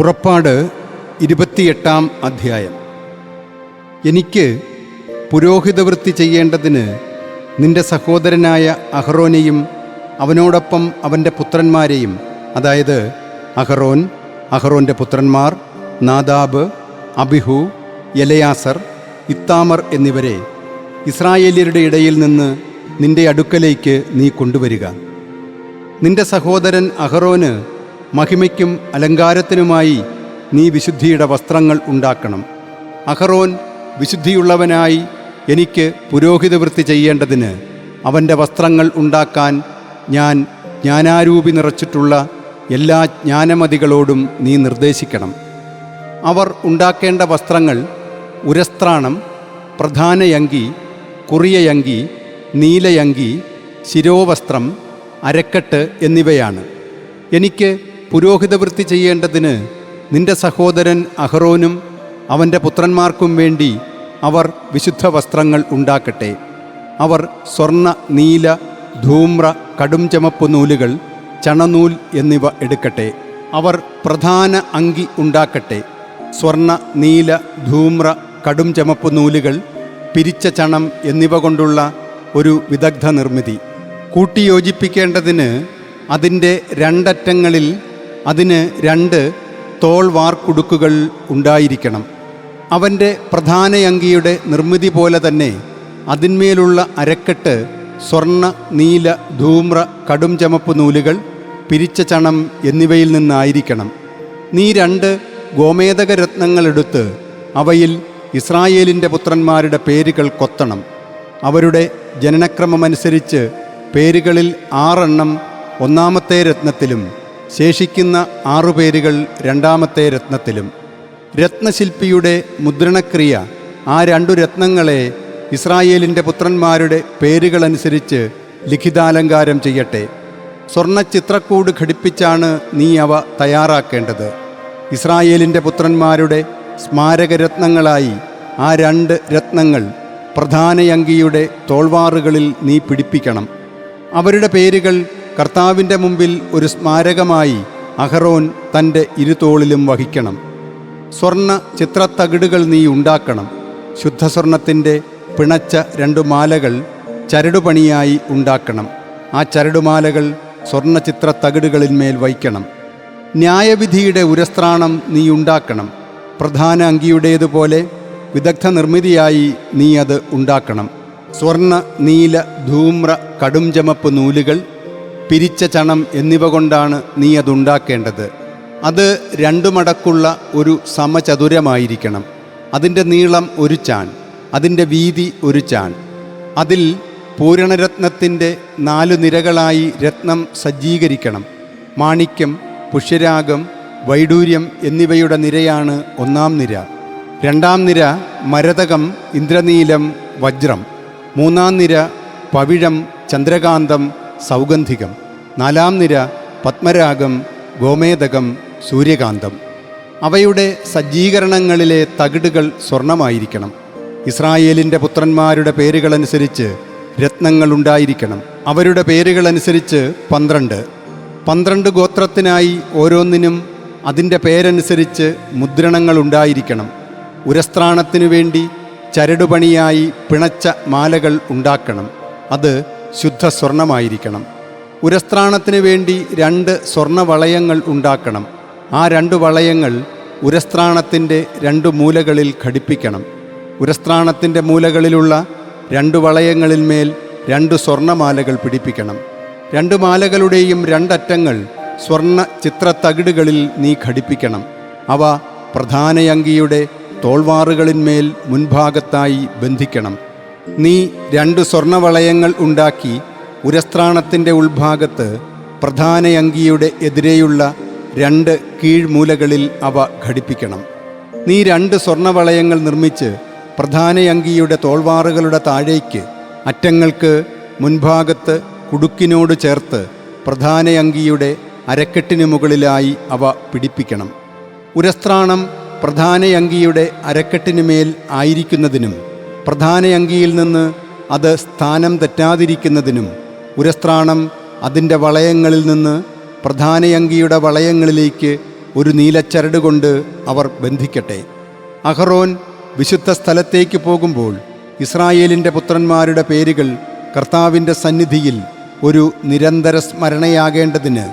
പുറപ്പാട് ഇരുപത്തിയെട്ടാം അധ്യായം. എനിക്ക് പുരോഹിതവൃത്തി ചെയ്യേണ്ടതിന് നിന്റെ സഹോദരനായ അഹ്റോനെയും അവനോടൊപ്പം അവന്റെ പുത്രന്മാരെയും അതായത് അഹ്റോൻ അഹ്റോന്റെ പുത്രന്മാർ നാദാബ് അബിഹു എലയാസർ ഇത്താമർ എന്നിവരെ ഇസ്രായേല്യരുടെ ഇടയിൽ നിന്ന് നിന്റെ അടുക്കലേക്ക് നീ കൊണ്ടുവരിക. നിന്റെ സഹോദരൻ അഹറോന് മഹിമയ്ക്കും അലങ്കാരത്തിനുമായി നീ വിശുദ്ധിയുടെ വസ്ത്രങ്ങൾ ഉണ്ടാക്കണം. അഹറോൻ വിശുദ്ധിയുള്ളവനായി എനിക്ക് പുരോഹിതവൃത്തി ചെയ്യേണ്ടതിന് അവന്റെ വസ്ത്രങ്ങൾ ഉണ്ടാക്കാൻ ഞാൻ ജ്ഞാനാരൂപി നിറച്ചിട്ടുള്ള എല്ലാ ജ്ഞാനമതികളോടും നീ നിർദ്ദേശിക്കണം. അവർ ഉണ്ടാക്കേണ്ട വസ്ത്രങ്ങൾ ഉരസ്ത്രാണം പ്രധാനയങ്കി കുറിയയങ്കി നീലയങ്കി ശിരോവസ്ത്രം അരക്കെട്ട് എന്നിവയാണ്. എനിക്ക് പുരോഹിതവൃത്തി ചെയ്യേണ്ടതിന് നിന്റെ സഹോദരൻ അഹ്റോനും അവന്റെ പുത്രന്മാർക്കും വേണ്ടി അവർ വിശുദ്ധ വസ്ത്രങ്ങൾ ഉണ്ടാക്കട്ടെ. അവർ സ്വർണ നീല ധൂമ്ര കടും ചമപ്പ് നൂലുകൾ ചണനൂൽ എന്നിവ എടുക്കട്ടെ. അവർ പ്രധാന അങ്കി ഉണ്ടാക്കട്ടെ. സ്വർണ നീല ധൂമ്ര കടും ചമപ്പ് നൂലുകൾ പിരിച്ച ചണം എന്നിവ കൊണ്ടുള്ള ഒരു വിദഗ്ധ നിർമ്മിതി. കൂട്ടിയോജിപ്പിക്കേണ്ടതിന് അതിന്റെ രണ്ടറ്റങ്ങളിൽ അതിന് രണ്ട് തോൾ വാർക്കുടുക്കുകൾ ഉണ്ടായിരിക്കണം. അവന്റെ പ്രധാനയങ്കിയുടെ നിർമ്മിതി പോലെ തന്നെ അതിന്മേലുള്ള അരക്കെട്ട് സ്വർണ നീല ധൂമ്ര കടും ചമപ്പ് നൂലുകൾ പിരിച്ച ചണം എന്നിവയിൽ നിന്നായിരിക്കണം. നീ രണ്ട് ഗോമേതക രത്നങ്ങളെടുത്ത് അവയിൽ ഇസ്രായേലിന്റെ പുത്രന്മാരുടെ പേരുകൾ കൊത്തണം. അവരുടെ ജനനക്രമമനുസരിച്ച് പേരുകളിൽ ആറെണ്ണം ഒന്നാമത്തെ രത്നത്തിലും ശേഷിക്കുന്ന ആറുപേരുകൾ രണ്ടാമത്തെ രത്നത്തിലും. രത്നശില്പിയുടെ മുദ്രണക്രിയ ആ രണ്ടു രത്നങ്ങളെ ഇസ്രായേലിന്റെ പുത്രന്മാരുടെ പേരുകളനുസരിച്ച് ലിഖിതാലങ്കാരം ചെയ്യട്ടെ. സ്വർണ ചിത്രക്കൂട് ഘടിപ്പിച്ചാണ് നീ അവ തയ്യാറാക്കേണ്ടത്. ഇസ്രായേലിന്റെ പുത്രന്മാരുടെ സ്മാരകരത്നങ്ങളായി ആ രണ്ട് രത്നങ്ങൾ പ്രധാനയങ്കിയുടെ തോൾവാറുകളിൽ നീ പിടിപ്പിക്കണം. അവരുടെ പേരുകൾ കർത്താവിന്റെ മുമ്പിൽ ഒരു സ്മാരകമായി അഹറോൻ തന്റെ ഇരുതോളിലും വഹിക്കണം. സ്വർണ ചിത്രത്തകിടുകൾ നീ ഉണ്ടാക്കണം. ശുദ്ധസ്വർണത്തിന്റെ പിണച്ച രണ്ടു മാലകൾ ചരടുപണിയായി ഉണ്ടാക്കണം. ആ ചരടുമാലകൾ സ്വർണ ചിത്രത്തകിടുകളിന്മേൽ വഹിക്കണം. ന്യായവിധിയുടെ ഉരസ്ത്രാണം നീ ഉണ്ടാക്കണം. പ്രധാന അങ്കിയുടേതുപോലെ വിദഗ്ധ നിർമ്മിതിയായി നീ അത് ഉണ്ടാക്കണം. സ്വർണ നീല ധൂമ്ര കടും ചമപ്പ് നൂലുകൾ പിരിച്ച ചണം എന്നിവ കൊണ്ടാണ് നീ അതുണ്ടാക്കേണ്ടത്. അത് രണ്ടു മടക്കുള്ള ഒരു സമചതുരമായിരിക്കണം. അതിന്റെ നീളം ഒരു ചാൺ അതിന്റെ വീതി ഒരു ചാൺ അതിൽ പൂരണരത്നത്തിന്റെ നാലു നിരകളായി രത്നം സജ്ജീകരിക്കണം. മാണിക്യം പുഷ്യരാഗം വൈഡൂര്യം എന്നിവയുടെ നിരയാണ് ഒന്നാം നിര. രണ്ടാം നിര മരതകം ഇന്ദ്രനീലം വജ്രം. മൂന്നാം നിര പവിഴം ചന്ദ്രകാന്തം സൗഗന്ധികം. നാലാം നിര പത്മരാഗം ഗോമേതകം സൂര്യകാന്തം. അവയുടെ സജ്ജീകരണങ്ങളിലെ തകിടുകൾ സ്വർണമായിരിക്കണം. ഇസ്രായേലിന്റെ പുത്രന്മാരുടെ പേരുകളനുസരിച്ച് രത്നങ്ങൾ ഉണ്ടായിരിക്കണം അവരുടെ പേരുകളനുസരിച്ച് പന്ത്രണ്ട്. പന്ത്രണ്ട് ഗോത്രത്തിനായി ഓരോന്നിനും അതിന്റെ പേരനുസരിച്ച് മുദ്രണങ്ങൾ ഉണ്ടായിരിക്കണം ഉരസ്ത്രാണത്തിനു വേണ്ടി ചരടുപണിയായി പിണച്ച മാലകൾ ഉണ്ടാക്കണം. അത് ശുദ്ധ സ്വർണമായിരിക്കണം ഉരസ്ത്രാണത്തിന് വേണ്ടി രണ്ട് സ്വർണവളയങ്ങൾ ഉണ്ടാക്കണം. ആ രണ്ട് വളയങ്ങൾ ഉരസ്ത്രാണത്തിന്റെ രണ്ട് മൂലകളിൽ ഘടിപ്പിക്കണം. ഉരസ്ത്രാണത്തിന്റെ മൂലകളിലുള്ള രണ്ട് വളയങ്ങളിന്മേൽ രണ്ട് സ്വർണമാലകൾ പിടിപ്പിക്കണം. രണ്ട് മാലകളുടെയും രണ്ടറ്റങ്ങൾ സ്വർണ ചിത്രത്തകിടുകളിൽ നീ ഘടിപ്പിക്കണം. അവ പ്രധാനയങ്കിയുടെ തോൾവാറുകളിന്മേൽ മുൻഭാഗത്തായി ബന്ധിക്കണം. നീ രണ്ട് സ്വർണവളയങ്ങൾ ഉണ്ടാക്കി ഉരസ്ത്രാണത്തിന്റെ ഉൾഭാഗത്ത് പ്രധാനയങ്കിയുടെ എതിരെയുള്ള രണ്ട് കീഴ്മൂലകളിൽ അവ ഘടിപ്പിക്കണം. നീ രണ്ട് സ്വർണവളയങ്ങൾ നിർമ്മിച്ച് പ്രധാനയങ്കിയുടെ തോൾവാറുകളുടെ താഴേക്ക് അറ്റങ്ങൾക്ക് മുൻഭാഗത്ത് കുടുക്കിനോട് ചേർത്ത് പ്രധാനയങ്കിയുടെ അരക്കെട്ടിനു മുകളിലായി അവ പിടിപ്പിക്കണം. ഉരസ്ത്രാണം പ്രധാനയങ്കിയുടെ അരക്കെട്ടിനുമേൽ ആയിരിക്കുന്നതിനും പ്രധാനയങ്കിയിൽ നിന്ന് അത് സ്ഥാനം തെറ്റാതിരിക്കുന്നതിനും ഉരസ്ത്രാണം അതിന്റെ വളയങ്ങളിൽ നിന്ന് പ്രധാനയങ്കിയുടെ വളയങ്ങളിലേക്ക് ഒരു നീലച്ചരട് കൊണ്ട് അവർ ബന്ധിക്കട്ടെ. അഹറോൻ വിശുദ്ധ സ്ഥലത്തേക്ക് പോകുമ്പോൾ ഇസ്രായേലിന്റെ പുത്രന്മാരുടെ പേരുകൾ കർത്താവിന്റെ സന്നിധിയിൽ ഒരു നിരന്തര സ്മരണയാകേണ്ടതിന്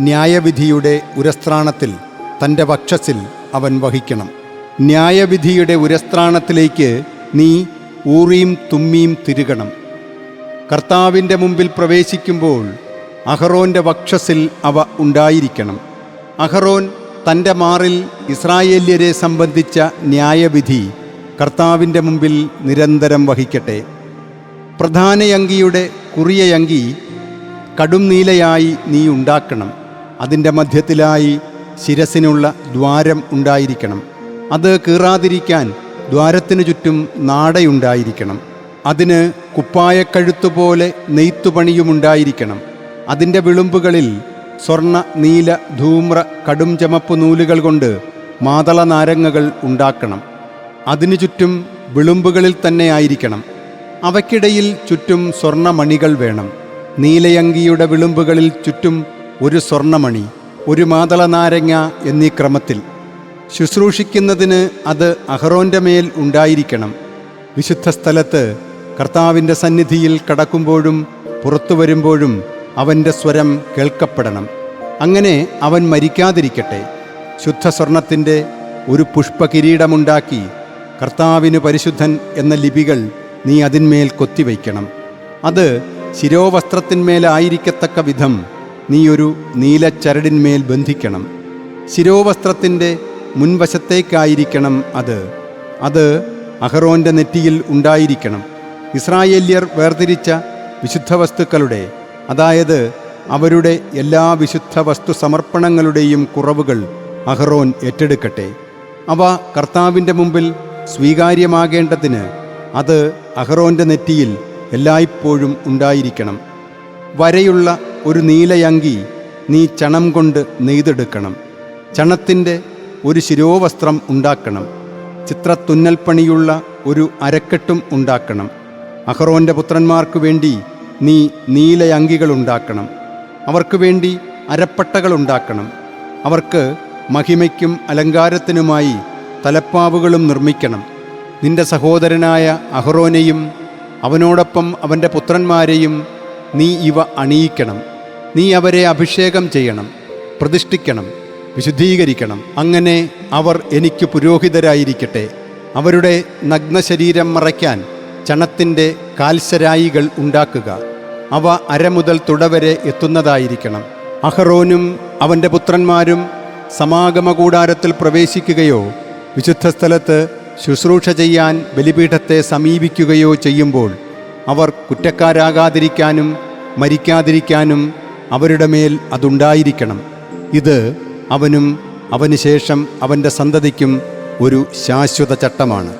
ന്യായവിധിയുടെ ഉരസ്ത്രാണത്തിൽ തന്റെ വക്ഷസിൽ അവൻ വഹിക്കണം. ന്യായവിധിയുടെ ഉരസ്ത്രാണത്തിലേക്ക് നീ ഊറിയും തുമ്മിയും തിരുകണം. കർത്താവിന്റെ മുമ്പിൽ പ്രവേശിക്കുമ്പോൾ അഹറോന്റെ വക്ഷസിൽ അവ ഉണ്ടായിരിക്കണം. അഹറോൻ തന്റെ മാറിൽ ഇസ്രായേല്യരെ സംബന്ധിച്ച ന്യായവിധി കർത്താവിന്റെ മുമ്പിൽ നിരന്തരം വഹിക്കട്ടെ. പ്രധാനയങ്കിയുടെ കുറിയയങ്കി കടും നീലയായി നീ ഉണ്ടാക്കണം. അതിന്റെ മധ്യത്തിലായി ശിരസിനുള്ള ദ്വാരം ഉണ്ടായിരിക്കണം. അത് കീറാതിരിക്കാൻ ദ്വാരത്തിനു ചുറ്റും നാടയുണ്ടായിരിക്കണം. അതിന് കുപ്പായക്കഴുത്തുപോലെ നെയ്ത്തുപണിയുമുണ്ടായിരിക്കണം. അതിന്റെ വിളുമ്പുകളിൽ സ്വർണ നീല ധൂമ്ര കടും ചമപ്പ് നൂലുകൾ കൊണ്ട് മാതള നാരങ്ങകൾ ഉണ്ടാക്കണം. അതിനു ചുറ്റും വിളുമ്പുകളിൽ തന്നെ ആയിരിക്കണം. അവയ്ക്കിടയിൽ ചുറ്റും സ്വർണമണികൾ വേണം. നീലയങ്കിയുടെ വിളുമ്പുകളിൽ ചുറ്റും ഒരു സ്വർണമണി ഒരു മാതള നാരങ്ങ എന്നീ ക്രമത്തിൽ. ശുശ്രൂഷിക്കുന്നതിന് അത് അഹറോന്റെ മേൽ ഉണ്ടായിരിക്കണം. വിശുദ്ധ സ്ഥലത്ത് കർത്താവിന്റെ സന്നിധിയിൽ കടക്കുമ്പോഴും പുറത്തു വരുമ്പോഴും അവന്റെ സ്വരം കേൾക്കപ്പെടണം. അങ്ങനെ അവൻ മരിക്കാതിരിക്കട്ടെ. ശുദ്ധ സ്വർണത്തിന്റെ ഒരു പുഷ്പകിരീടമുണ്ടാക്കി കർത്താവിന് പരിശുദ്ധൻ എന്ന ലിപികൾ നീ അതിന്മേൽ കൊത്തിവയ്ക്കണം. അത് ശിരോവസ്ത്രത്തിന്മേലായിരിക്കത്തക്ക വിധം നീയൊരു നീലച്ചരടിന്മേൽ ബന്ധിക്കണം. ശിരോവസ്ത്രത്തിന്റെ മുൻവശത്തേക്കായിരിക്കണം അത്. അത് അഹറോന്റെ നെറ്റിയിൽ ഉണ്ടായിരിക്കണം. ഇസ്രായേല്യർ വേർതിരിച്ച വിശുദ്ധ വസ്തുക്കളുടെ അതായത് അവരുടെ എല്ലാ വിശുദ്ധ വസ്തു സമർപ്പണങ്ങളുടെയും കുറവുകൾ അഹറോൻ ഏറ്റെടുക്കട്ടെ. അവ കർത്താവിന്റെ മുമ്പിൽ സ്വീകാര്യമാകേണ്ടതിന് അത് അഹറോന്റെ നെറ്റിയിൽ എല്ലായ്പ്പോഴും ഉണ്ടായിരിക്കണം. വരയുള്ള ഒരു നീലയങ്കി നീ ചണം കൊണ്ട് നെയ്തെടുക്കണം. ചണത്തിന്റെ ഒരു ശിരോവസ്ത്രം ഉണ്ടാക്കണം. ചിത്രത്തുന്നൽപ്പണിയുള്ള ഒരു അരക്കെട്ടും ഉണ്ടാക്കണം. അഹ്റോന്റെ പുത്രന്മാർക്ക് വേണ്ടി നീ നീലയങ്കികൾ ഉണ്ടാക്കണം. അവർക്ക് വേണ്ടി അരപ്പട്ടകൾ ഉണ്ടാക്കണം. അവർക്ക് മഹിമയ്ക്കും അലങ്കാരത്തിനുമായി തലപ്പാവുകളും നിർമ്മിക്കണം. നിന്റെ സഹോദരനായ അഹ്റോനെയും അവനോടൊപ്പം അവന്റെ പുത്രന്മാരെയും നീ ഇവ അണിയിക്കണം. നീ അവരെ അഭിഷേകം ചെയ്യണം പ്രതിഷ്ഠിക്കണം. വിശുദ്ധീകരിക്കണം. അങ്ങനെ അവർ എനിക്ക് പുരോഹിതരായിരിക്കട്ടെ. അവരുടെ നഗ്നശരീരം മറയ്ക്കാൻ ചണത്തിന്റെ കാൽസരായികൾ ഉണ്ടാക്കുക. അവ അര മുതൽ തുടവരെ എത്തുന്നതായിരിക്കണം. അഹറോനും അവന്റെ പുത്രന്മാരും സമാഗമ കൂടാരത്തിൽ പ്രവേശിക്കുകയോ വിശുദ്ധ സ്ഥലത്ത് ശുശ്രൂഷ ചെയ്യാൻ ബലിപീഠത്തെ സമീപിക്കുകയോ ചെയ്യുമ്പോൾ അവർ കുറ്റക്കാരാകാതിരിക്കാനും മരിക്കാതിരിക്കാനും അവരുടെ മേൽ അതുണ്ടായിരിക്കണം. ഇത് അവനും അവന് ശേഷം അവന്റെ സന്തതിക്കും ഒരു ശാശ്വത ചട്ടമാണ്.